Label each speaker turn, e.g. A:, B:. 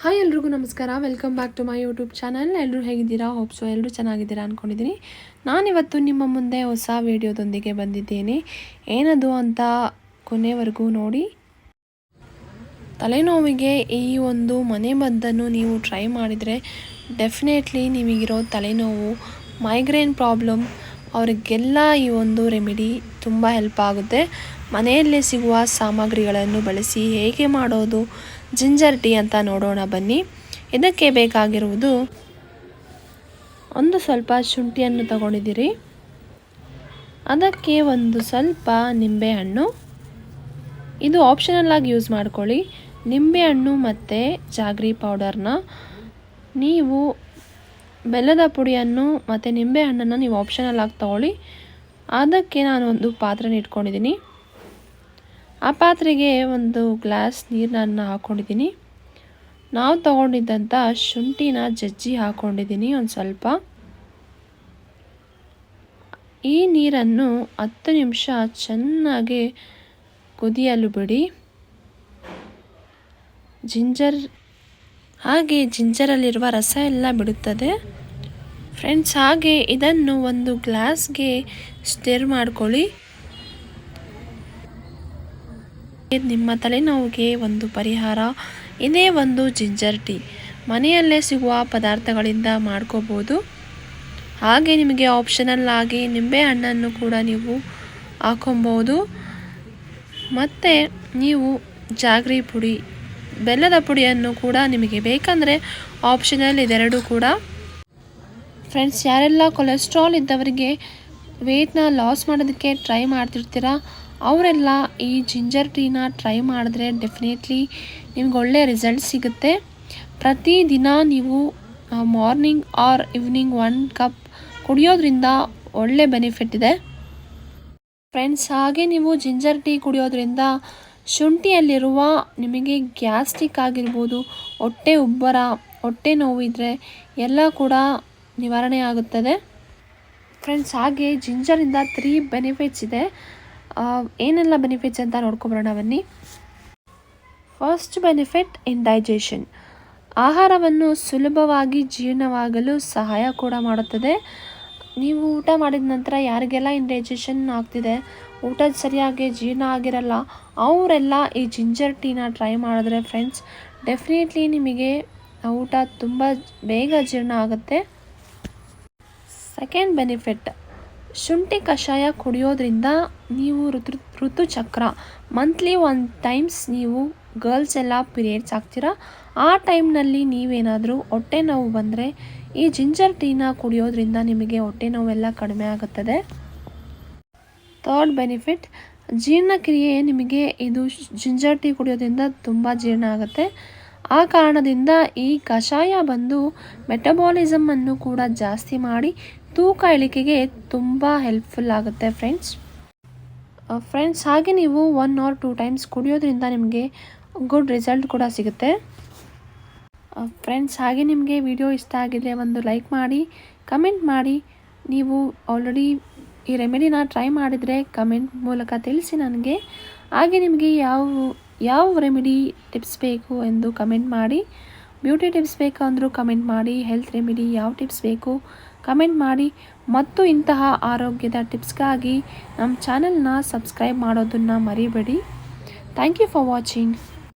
A: Hi ಎಲ್ರಿಗೂ ನಮಸ್ಕಾರ. Welcome back to my YouTube channel ಎಲ್ಲರೂ ಹೇಗಿದ್ದೀರಾ? ಹೋಪ್ಸು ಎಲ್ಲರೂ ಚೆನ್ನಾಗಿದ್ದೀರಾ ಅಂದ್ಕೊಂಡಿದ್ದೀನಿ ನಾನಿವತ್ತು ನಿಮ್ಮ ಮುಂದೆ ಹೊಸ ವೀಡಿಯೋದೊಂದಿಗೆ ಬಂದಿದ್ದೇನೆ. ಏನದು ಅಂತ ಕೊನೆವರೆಗೂ ನೋಡಿ. ತಲೆನೋವಿಗೆ ಈ ಒಂದು ಮನೆಮದ್ದನ್ನು ನೀವು ಟ್ರೈ ಮಾಡಿದರೆ ಡೆಫಿನೆಟ್ಲಿ ನಿಮಗಿರೋ ತಲೆನೋವು ಮೈಗ್ರೇನ್ ಪ್ರಾಬ್ಲಮ್ ಅವರಿಗೆಲ್ಲ ಈ ಒಂದು ರೆಮಿಡಿ ತುಂಬ ಹೆಲ್ಪ್ ಆಗುತ್ತೆ. ಮನೆಯಲ್ಲೇ ಸಿಗುವ ಸಾಮಗ್ರಿಗಳನ್ನು ಬಳಸಿ ಹೇಗೆ ಮಾಡೋದು ಜಿಂಜರ್ ಟೀ ಅಂತ ನೋಡೋಣ ಬನ್ನಿ. ಇದಕ್ಕೆ ಬೇಕಾಗಿರುವುದು ಒಂದು ಸ್ವಲ್ಪ ಶುಂಠಿಯನ್ನು ತಗೊಂಡಿದ್ದೀರಿ. ಅದಕ್ಕೆ ಒಂದು ಸ್ವಲ್ಪ ನಿಂಬೆಹಣ್ಣು ಇದು ಆಪ್ಷನಲ್ ಆಗಿ ಯೂಸ್ ಮಾಡ್ಕೊಳ್ಳಿ. ನಿಂಬೆಹಣ್ಣು ಮತ್ತು ಜಾಗ್ರಿ ಪೌಡರ್ನ ನೀವು ಬೆಲ್ಲದ ಪುಡಿಯನ್ನು ಮತ್ತು ನಿಂಬೆಹಣ್ಣನ್ನು ನೀವು ಆಪ್ಷನಲ್ ಆಗಿ ತಗೊಳ್ಳಿ. ಅದಕ್ಕೆ ನಾನು ಒಂದು ಪಾತ್ರೆನ ಇಟ್ಕೊಂಡಿದ್ದೀನಿ. ಆ ಪಾತ್ರೆಗೆ ಒಂದು ಗ್ಲಾಸ್ ನೀರನ್ನು ಹಾಕ್ಕೊಂಡಿದ್ದೀನಿ ನಾವು ತಗೊಂಡಿದ್ದಂಥ ಶುಂಠಿನ ಜಜ್ಜಿ ಹಾಕ್ಕೊಂಡಿದ್ದೀನಿ ಒಂದು ಸ್ವಲ್ಪ. ಈ ನೀರನ್ನು ಹತ್ತು ನಿಮಿಷ ಚೆನ್ನಾಗಿ ಕುದಿಯಲು ಬಿಡಿ. ಜಿಂಜರ್, ಹಾಗೆ ಜಿಂಜರಲ್ಲಿರುವ ರಸ ಎಲ್ಲ ಬಿಡುತ್ತದೆ. ಫ್ರೆಂಡ್ಸ್, ಹಾಗೆ ಇದನ್ನು ಒಂದು ಗ್ಲಾಸ್ಗೆ ಸ್ಟೇರ್ ಮಾಡ್ಕೊಳ್ಳಿ. ನಿಮ್ಮ ತಲೆನೋವಿಗೆ ಒಂದು ಪರಿಹಾರ. ಇದೇ ಒಂದು ಜಿಂಜರ್ ಟೀ. ಮನೆಯಲ್ಲೇ ಸಿಗುವ ಪದಾರ್ಥಗಳಿಂದ ಮಾಡ್ಕೋಬೋದು. ಹಾಗೆ ನಿಮಗೆ ಆಪ್ಷನಲ್ ಆಗಿ ನಿಂಬೆ ಹಣ್ಣನ್ನು ಕೂಡ ನೀವು ಹಾಕೊಬೋದು ಮತ್ತು ನೀವು ಜಾಗ್ರಿ ಪುಡಿ, ಬೆಲ್ಲದ ಪುಡಿಯನ್ನು ಕೂಡ ನಿಮಗೆ ಬೇಕಂದರೆ ಆಪ್ಷನಲ್ ಇದೆರಡು ಕೂಡ. ಫ್ರೆಂಡ್ಸ್, ಯಾರೆಲ್ಲ ಕೊಲೆಸ್ಟ್ರಾಲ್ ಇದ್ದವರಿಗೆ ವೆಯ್ಟ್ನ ಲಾಸ್ ಮಾಡೋದಕ್ಕೆ ಟ್ರೈ ಮಾಡ್ತಿರ್ತೀರ? ಅವರೆಲ್ಲ ಈ ಜಿಂಜರ್ ಟೀನ ಟ್ರೈ ಮಾಡಿದ್ರೆ ಡೆಫಿನೆಟ್ಲಿ ನಿಮ್ಗೆ ಒಳ್ಳೆಯ ರಿಸಲ್ಟ್ ಸಿಗುತ್ತೆ. ಪ್ರತಿದಿನ ನೀವು morning or evening one cup ಕುಡಿಯೋದ್ರಿಂದ ಒಳ್ಳೆ ಬೆನಿಫಿಟ್ ಇದೆ. ಫ್ರೆಂಡ್ಸ್, ಹಾಗೆ ನೀವು ಜಿಂಜರ್ ಟೀ ಕುಡಿಯೋದ್ರಿಂದ ಶುಂಠಿಯಲ್ಲಿರುವ ನಿಮಗೆ ಗ್ಯಾಸ್ಟ್ರಿಕ್ ಆಗಿರ್ಬೋದು, ಹೊಟ್ಟೆ ಉಬ್ಬರ, ಹೊಟ್ಟೆ ನೋವು ಇದ್ದರೆ ಎಲ್ಲ ಕೂಡ ನಿವಾರಣೆ ಆಗುತ್ತದೆ. ಫ್ರೆಂಡ್ಸ್, ಹಾಗೆ ಜಿಂಜರಿಂದ ತ್ರೀ ಬೆನಿಫಿಟ್ಸ್ ಇದೆ. ಏನೆಲ್ಲ ಬೆನಿಫಿಟ್ಸ್ ಅಂತ ನೋಡ್ಕೊಬರೋಣ ಬನ್ನಿ. ಫಸ್ಟ್ ಬೆನಿಫಿಟ್ ಇನ್ ಡೈಜೆಷನ್ ಆಹಾರವನ್ನು ಸುಲಭವಾಗಿ ಜೀರ್ಣವಾಗಲು ಸಹಾಯ ಕೂಡ ಮಾಡುತ್ತದೆ. ನೀವು ಊಟ ಮಾಡಿದ ನಂತರ ಯಾರಿಗೆಲ್ಲ ಡೈಜೆಷನ್ ಆಗ್ತಿದೆ, ಊಟ ಸರಿಯಾಗಿ ಜೀರ್ಣ ಆಗಿರಲ್ಲ, ಅವರೆಲ್ಲ ಈ ಜಿಂಜರ್ ಟೀನ ಟ್ರೈ ಮಾಡಿದ್ರೆ ಫ್ರೆಂಡ್ಸ್ ಡೆಫಿನೆಟ್ಲಿ ನಿಮಗೆ ಊಟ ತುಂಬ ಬೇಗ ಜೀರ್ಣ ಆಗುತ್ತೆ. ಸೆಕೆಂಡ್ ಬೆನಿಫಿಟ್ ಶುಂಠಿ ಕಷಾಯ ಕುಡಿಯೋದ್ರಿಂದ ನೀವು ಋತು, ಋತುಚಕ್ರ ಮಂತ್ಲಿ ಒನ್ ಟೈಮ್ಸ್ ನೀವು ಗರ್ಲ್ಸ್ ಎಲ್ಲ ಪೀರಿಯಡ್ಸ್ ಆಗ್ತೀರಾ? ಆ ಟೈಮ್ನಲ್ಲಿ ನೀವೇನಾದರೂ ಹೊಟ್ಟೆ ನೋವು ಬಂದರೆ ಈ ಜಿಂಜರ್ ಟೀನ ಕುಡಿಯೋದ್ರಿಂದ ನಿಮಗೆ ಹೊಟ್ಟೆ ನೋವೆಲ್ಲ ಕಡಿಮೆ ಆಗುತ್ತದೆ. ಥರ್ಡ್ ಬೆನಿಫಿಟ್ ಜೀರ್ಣಕ್ರಿಯೆ ನಿಮಗೆ ಇದು ಜಿಂಜರ್ ಟೀ ಕುಡಿಯೋದ್ರಿಂದ ತುಂಬ ಜೀರ್ಣ ಆಗುತ್ತೆ. ಆ ಕಾರಣದಿಂದ ಈ ಕಷಾಯ ಬಂದು ಮೆಟಬಾಲಿಸಮನ್ನು ಕೂಡ ಜಾಸ್ತಿ ಮಾಡಿ ತೂಕ ಇಳಿಕೆಗೆ ತುಂಬ ಹೆಲ್ಪ್ಫುಲ್ ಆಗುತ್ತೆ ಫ್ರೆಂಡ್ಸ್ ಫ್ರೆಂಡ್ಸ್ ಹಾಗೆ ನೀವು ಒನ್ ಆರ್ ಟೂ ಟೈಮ್ಸ್ ಕುಡಿಯೋದ್ರಿಂದ ನಿಮಗೆ ಗುಡ್ ರಿಸಲ್ಟ್ ಕೂಡ ಸಿಗುತ್ತೆ. ಫ್ರೆಂಡ್ಸ್ ಹಾಗೆ ನಿಮಗೆ ವಿಡಿಯೋ ಇಷ್ಟ ಆಗಿದ್ರೆ ಒಂದು ಲೈಕ್ ಮಾಡಿ ಕಮೆಂಟ್ ಮಾಡಿ. ನೀವು ಆಲ್ರೆಡಿ ಈ ರೆಮಿಡಿನ ಟ್ರೈ ಮಾಡಿದರೆ ಕಮೆಂಟ್ ಮೂಲಕ ತಿಳಿಸಿ ನನಗೆ. ಹಾಗೆ ನಿಮಗೆ ಯಾವ ಯಾವ ರೆಮಿಡಿ ಟಿಪ್ಸ್ ಬೇಕು ಎಂದು ಕಮೆಂಟ್ ಮಾಡಿ. ಬ್ಯೂಟಿ ಟಿಪ್ಸ್ ಬೇಕಂದರೂ ಕಮೆಂಟ್ ಮಾಡಿ ಹೆಲ್ತ್ ರೆಮಿಡಿ ಯಾವ ಟಿಪ್ಸ್ ಬೇಕು ಕಮೆಂಟ್ ಮಾಡಿ ಮತ್ತು ಇಂತಹ ಆರೋಗ್ಯದ ಟಿಪ್ಸ್ಗಾಗಿ ನಮ್ಮ ಚಾನಲ್ನ ಸಬ್ಸ್ಕ್ರೈಬ್ ಮಾಡೋದನ್ನು ಮರಿಬೇಡಿ. Thank you for watching